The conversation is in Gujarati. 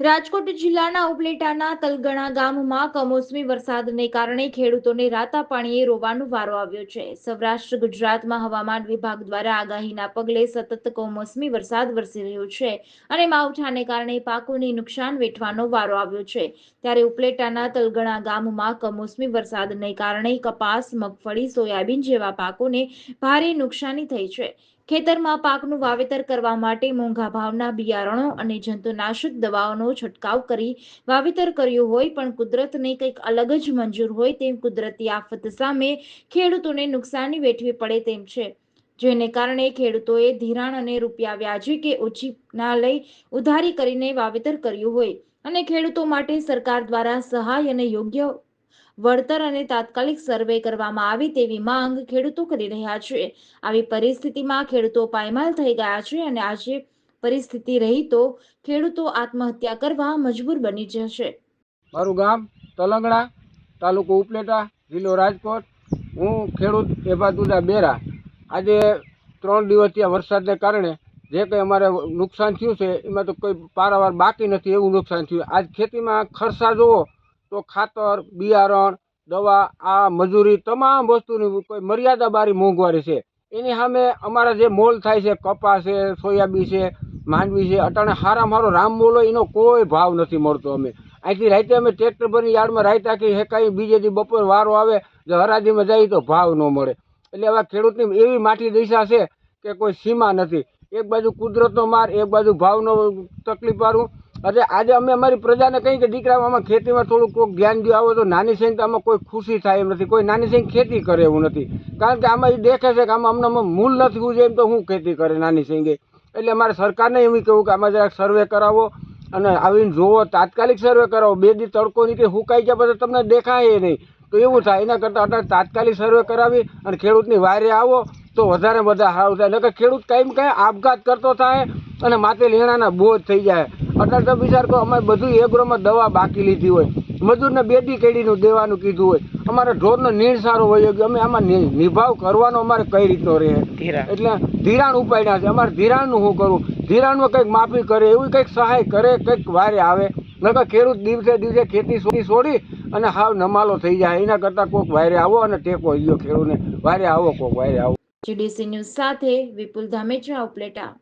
રાજકોટ જિલ્લાના ઉપલેટાના તલગણા ગામમાં કમોસમી વરસાદને કારણે ખેડૂતોને રાતા પાણીએ રોવાનો વારો આવ્યો છે. સૌરાષ્ટ્ર, ગુજરાતમાં હવામાન વિભાગ દ્વારા આગાહીના પગલે સતત કમોસમી વરસાદ વરસી રહ્યો છે અને માવઠાને કારણે પાકોને નુકસાન વેઠવાનો વારો આવ્યો છે. ત્યારે ઉપલેટાના તલગણા ગામમાં કમોસમી વરસાદને કારણે કપાસ, મગફળી, સોયાબીન જેવા પાકોને ભારે નુકસાની થઈ છે. ખેતરમાં પાકનું વાવેતર કરવા માટે મોંઘા ભાવના બિયારણો અને જંતુનાશક દવાઓનો છંટકાવ કરી વાવેતર કર્યું હોય પણ કુદરતને કંઈક અલગ જ મંજૂર હોય તેમ કુદરતી આફત સામે ખેડૂતોને નુકસાની વેઠવી પડે તેમ છે. જેને કારણે ખેડૂતોએ ધિરાણ અને રૂપિયા વ્યાજે કે ઓછી ના લઈ ઉધારી કરીને વાવેતર કર્યું હોય અને ખેડૂતો માટે સરકાર દ્વારા સહાય અને યોગ્ય વળતર અને તાત્કાલિક સર્વે કરવામાં આવે તેવી માંગ ખેડૂતો કરી રહ્યા છે. આવી પરિસ્થિતિમાં ખેડૂતો પાયમાલ થઈ ગયા છે અને આજે પરિસ્થિતિ રહી તો ખેડૂતો આત્મહત્યા કરવા મજબૂર બની જશે. મારું ગામ તલંગણા, તાલુકો ઉપલેટા, જિલ્લો રાજકોટ. હું ખેડૂત એભાદુદા બેરા. આજે ત્રણ દિવસથી આ વરસાદને કારણે જે કંઈ અમારે નુકસાન થયું છે, એમાં તો કોઈ પારાવાર બાકી નથી એવું નુકસાન થયું. આજ ખેતીમાં ખર્ચા જુઓ તો ખાતર, બિયારણ, દવા, આ મજૂરી તમામ વસ્તુની કોઈ મર્યાદા બારી મોંઘવારી છે. એની સામે અમારા જે મોલ થાય છે કપાસ છે સોયાબીન છે, માંડવી છે, અટાણે હારા મારો રામ મોલ હોય એનો કોઈ ભાવ નથી મળતો અમે. અહીંથી રાતે અમે ટ્રેક્ટર ભરી યાર્ડમાં રાયતા કે હેકાઈ બીજે દી બપોર વારો આવે, જો હરાજીમાં જાય તો ભાવ ન મળે. એટલે આવા ખેડૂતની એવી માટી દિશા છે કે કોઈ સીમા નથી. એક બાજુ કુદરતનો માર, એક બાજુ ભાવનો તકલીફ વાળું એટલે આજે અમે અમારી પ્રજાને કહીએ કે દીકરા, આમાં ખેતીમાં થોડુંક કોઈક ધ્યાન દો આવો તો નાની સૈન આમાં કોઈ ખુશી થાય એમ નથી. કોઈ નાની સૈન ખેતી કરે એવું નથી. કારણ કે આમાં એ દેખે છે કે આમાં અમને મૂલ નથી ઉજે એમ તો હું ખેતી કરે નાની સૈંગે એટલે અમારે સરકારને એમ કહેવું કે આમાં જરાક સર્વે કરાવો અને આવીને જોવો, તાત્કાલિક સર્વે કરાવો. બે દી તડકો નીકળે હુકાઈ ગયા પછી તમને દેખાય નહીં. તો એવું થાય. એના કરતાં અત્યારે તાત્કાલિક સર્વે કરાવી અને ખેડૂતની વાયરે આવો તો વધારે બધા સારું થાય. નકર ખેડૂત કાંઈ કાંઈ આપઘાત કરતો થાય અને માથે લેણાના બોજ થઈ જાય. અત્યારે તો વિચાર કરો અમારે બધું એગ્રોમાં દવા બાકી લીધી હોય. મજૂરને બે કેડીનું દેવાનું કીધું હોય. અમારે ઢોરનો નીણ સારો હોય કે અમે આમાં નિભાવ કરવાનો અમારે કઈ રીતનો રહે? એટલે ધિરાણ ઉપાડ્યા છે. અમારે ધિરાણનું શું કરવું ધિરાણમાં કંઈક માફી કરે એવું કંઈક સહાય કરે કંઈક વારે આવે. નકર ખેડૂત દિવસે દિવસે ખેતી છોડી છોડી અને હાવ નમાલો થઈ જાય. એના કરતાં કોઈક વારે આવો અને ટેકો ગયો ખેડૂતને વારે આવો કોઈક વારે આવો. જીડીસી ન્યૂઝ સાથે વિપુલ ધામેચા ઉપલેટા